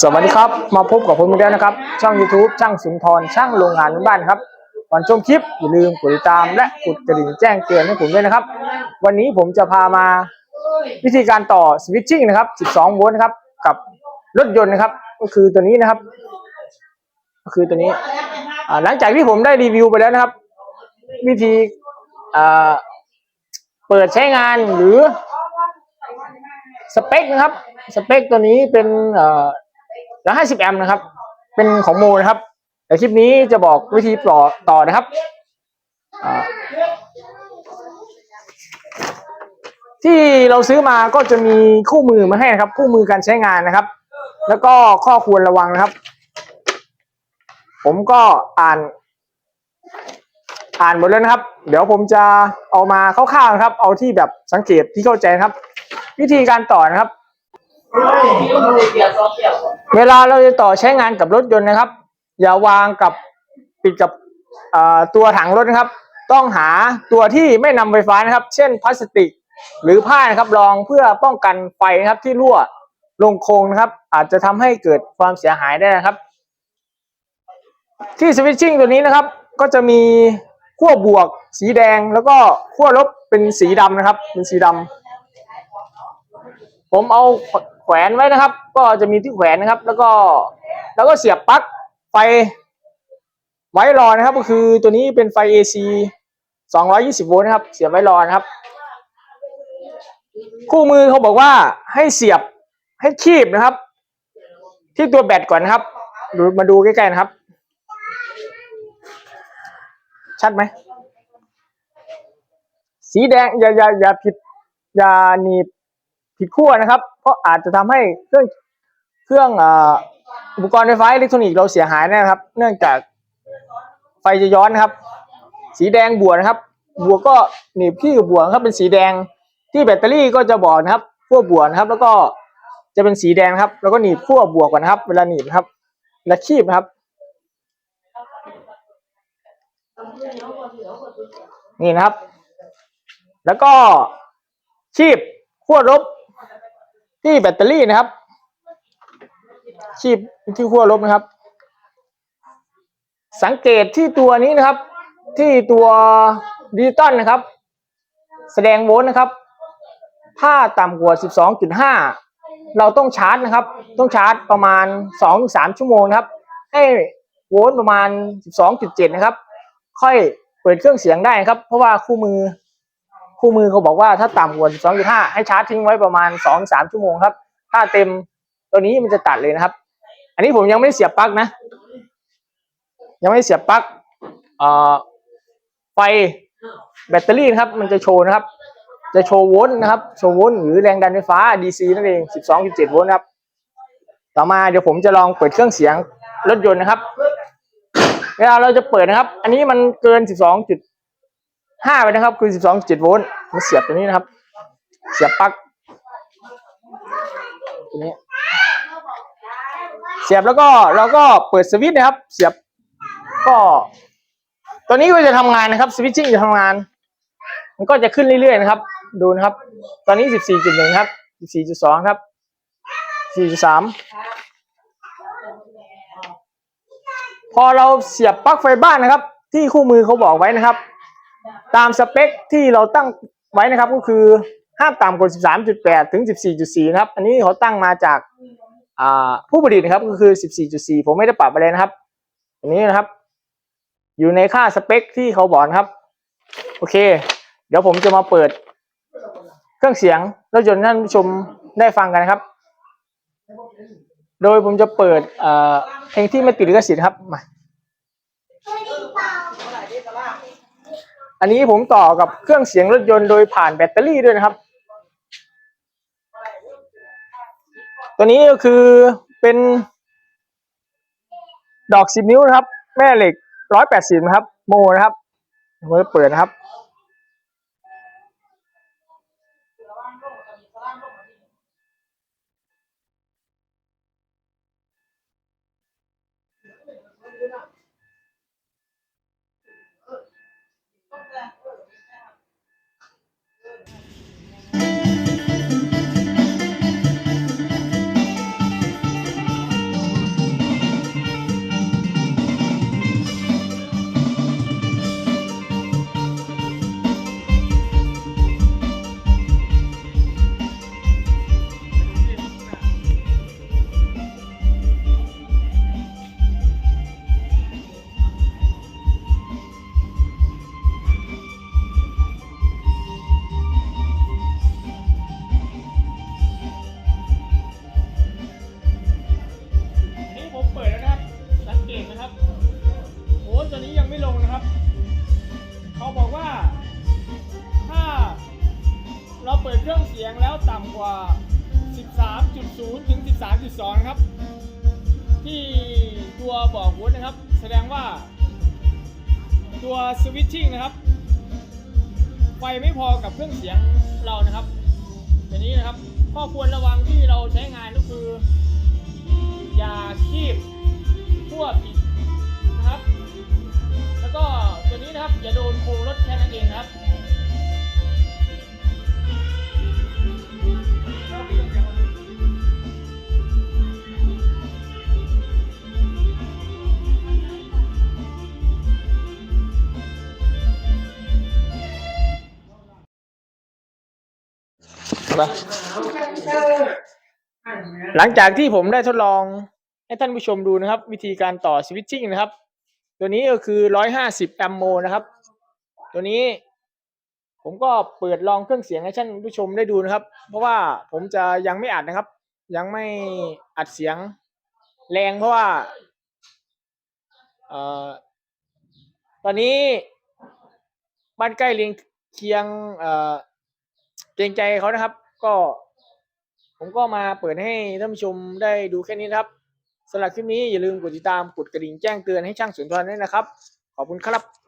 สวัสดีครับ มาพบกับผมอีกแล้วนะครับ ช่อง YouTube ช่างสุนทรช่างโรงงานบ้านครับก่อนชมคลิปอย่าลืมกดติดตามและกดกระดิ่งแจ้งเตือนให้ผมด้วยนะครับ วันนี้ผมจะพามาวิธีการต่อสวิตชิ่งนะครับ 12 โวลต์นะครับ กับรถยนต์นะครับ ก็คือตัวนี้นะครับ ก็คือตัวนี้หลังจากที่ผมได้รีวิวไปแล้วนะครับ วิธีเปิดใช้งานหรือสเปคนะครับสเปคตัวนี้เป็น เอ่อ50 แอมป์นะครับ เป็นของโมนะครับแต่คลิปนี้จะบอกวิธีต่อต่อนะครับที่เราซื้อมาก็จะมีคู่มือมาให้นะครับ คู่มือการใช้งานนะครับ แล้วก็ข้อควรระวังนะครับ ผมก็อ่าน อ่านหมดแล้วนะครับ เดี๋ยวผมจะเอามาคร่าวๆนะครับ เอาที่แบบสังเกตที่เข้าใจนะครับ วิธีการต่อนะครับ เวลาเราจะต่อใช้งานกับรถยนต์นะครับ อย่าวางกับปิดกับตัวถังรถนะครับ ต้องหาตัวที่ไม่นำไฟฟ้านะครับ เช่นพลาสติก หรือผ้านะครับรองเพื่อป้องกันไฟนะครับที่รั่วลงโครงนะครับ อาจจะทำให้เกิดความเสียหายได้นะครับ ที่สวิตชิ่งตัวนี้นะครับ ก็จะมีขั้วบวกสีแดงแล้วก็ขั้วลบเป็นสีดำนะครับ เป็นสีดำผมเอา แขวนไว้นะครับ ก็จะมีที่แขวนนะครับ แล้วก็แล้วก็เสียบปลั๊กไฟไว้รอนะครับ ก็คือตัวนี้เป็นไฟ AC 220 โวลต์นะครับ เสียบไว้รอนะครับ คู่มือเขาบอกว่าให้เสียบให้คีบนะครับ ที่ตัวแบตก่อนนะครับดูมาดูใกล้ๆนะครับ ชัดไหมสีแดงอย่าอย่าอย่าผิดอย่าหนีบ ผิดขั้วนะครับ เพราะอาจจะทำให้เครื่องเครื่องอุปกรณ์ไฟฟ้าอิเล็กทรอนิกส์เราเสียหายนะครับ เนื่องจากไฟจะย้อนนะครับ สีแดงบวกนะครับ บวกก็หนีบที่กับบวกครับเป็นสีแดงที่แบตเตอรี่ก็จะบอกนะครับขั้วบวกนะครับ แล้วก็จะเป็นสีแดงครับ แล้วก็หนีบขั้วบวกก่อนนะครับ เวลาหนีบครับเวลาคีบนะครับ นี่นะครับ แล้วก็ชีพขั้วลบ ที่แบตเตอรี่นะครับ ชีพที่ขั้วลบนะครับ สังเกตที่ตัวนี้นะครับ ที่ตัวดิจิตอลนะครับ แสดงโวลต์นะครับ ถ้าต่ำกว่า 12.5 เราต้องชาร์จนะครับ ต้องชาร์จประมาณ 2-3 ชั่วโมงนะครับ ให้โวลต์ประมาณ 12.7 นะครับ ค่อยเปิดเครื่องเสียงได้ครับ เพราะว่าคู่มือ คู่มือเขาบอกว่าถ้าต่ำกว่า 12.5 ให้ชาร์จทิ้งไว้ประมาณ 2-3 ชั่วโมงครับ ถ้าเต็มตัวนี้มันจะตัดเลยนะครับ อันนี้ผมยังไม่ได้เสียบปลั๊กนะ ยังไม่ได้เสียบปลั๊กไฟแบตเตอรี่นะครับ มันจะโชว์นะครับ จะโชว์โวลต์นะครับ โชว์โวลต์หรือแรงดันไฟฟ้า DC นั่นเอง 12.7 โวลต์ครับ ต่อมาเดี๋ยวผมจะลองเปิดเครื่องเสียงรถยนต์นะครับ เวลาเราจะเปิดนะครับ อันนี้มันเกิน 12. 12.5ไปนะครับ คือ12.7โวลต์มาเสียบตัวนี้นะครับ เสียบปลั๊กตัวนี้ เสียบแล้วก็เราก็เปิดสวิตช์นะครับ เสียบก็ตัวนี้ก็จะทำงานนะครับสวิตชิ่งจะทำงาน มันก็จะขึ้นเรื่อยๆนะครับ ดูนะครับ ตอนนี้14.1ครับ14.2ครับ4.3พอเราเสียบปลั๊กไฟบ้านนะครับ ที่คู่มือเขาบอกไว้นะครับ ตามสเปคที่เราตั้งไว้นะครับก็คือห้ามต่ำกว่า 13.8 ถึง 14.4 นะครับ อันนี้เขาตั้งมาจากผู้ผลิตนะครับก็คือ 14.4 ผมไม่ได้ปรับอะไรนะครับ อันนี้นะครับ อยู่ในค่าสเปคที่เขาบอกนะครับ โอเค เดี๋ยวผมจะมาเปิด เครื่องเสียงรถยนต์ท่านผู้ชมได้ฟังกันนะครับ โดยผมจะเปิดเอ่อเพลงที่ไม่ติดลิขสิทธิ์ครับมา อันนี้ผมต่อกับเครื่องเสียงรถยนต์โดยผ่านแบตเตอรี่ด้วยนะครับ ตัวนี้ก็คือเป็นดอกสิบนิ้วนะครับ แม่เหล็กร้อยแปดสิบนะครับ โมนะครับผมจะเปิดนะครับ ต่ำกว่า 13.0 ถึง 13.2 ครับ ที่ตัวบอกวุฒินะครับ แสดงว่า ตัวสวิตชิ่งนะครับ ไฟไม่พอกับเครื่องเสียงเรานะครับตัวนี้นะครับข้อควรระวังที่เราใช้งานก็คือ หลังจากที่ผมได้ทดลองให้ท่านผู้ชมดูนะครับ วิธีการต่อสวิตชิ่งนะครับ ตัวนี้ก็คือ 150 แอมโมนะครับ ตัวนี้ ผมก็เปิดลองเครื่องเสียงให้ท่านผู้ชมได้ดูนะครับ เพราะว่าผมจะยังไม่อัดนะครับ ยังไม่อัดเสียงแรงเพราะว่าเอ่อตอนนี้บ้านใกล้เรียงเคียงเอ่อ เกรงใจเขานะครับ ก็ ผมก็มาเปิดให้ท่านผู้ชมได้ดูแค่นี้นะครับสำหรับคลิปนี้อย่าลืมกดติดตามกดกระดิ่งแจ้งเตือนให้ช่างสุนทรด้วยนะครับ ขอบคุณครับ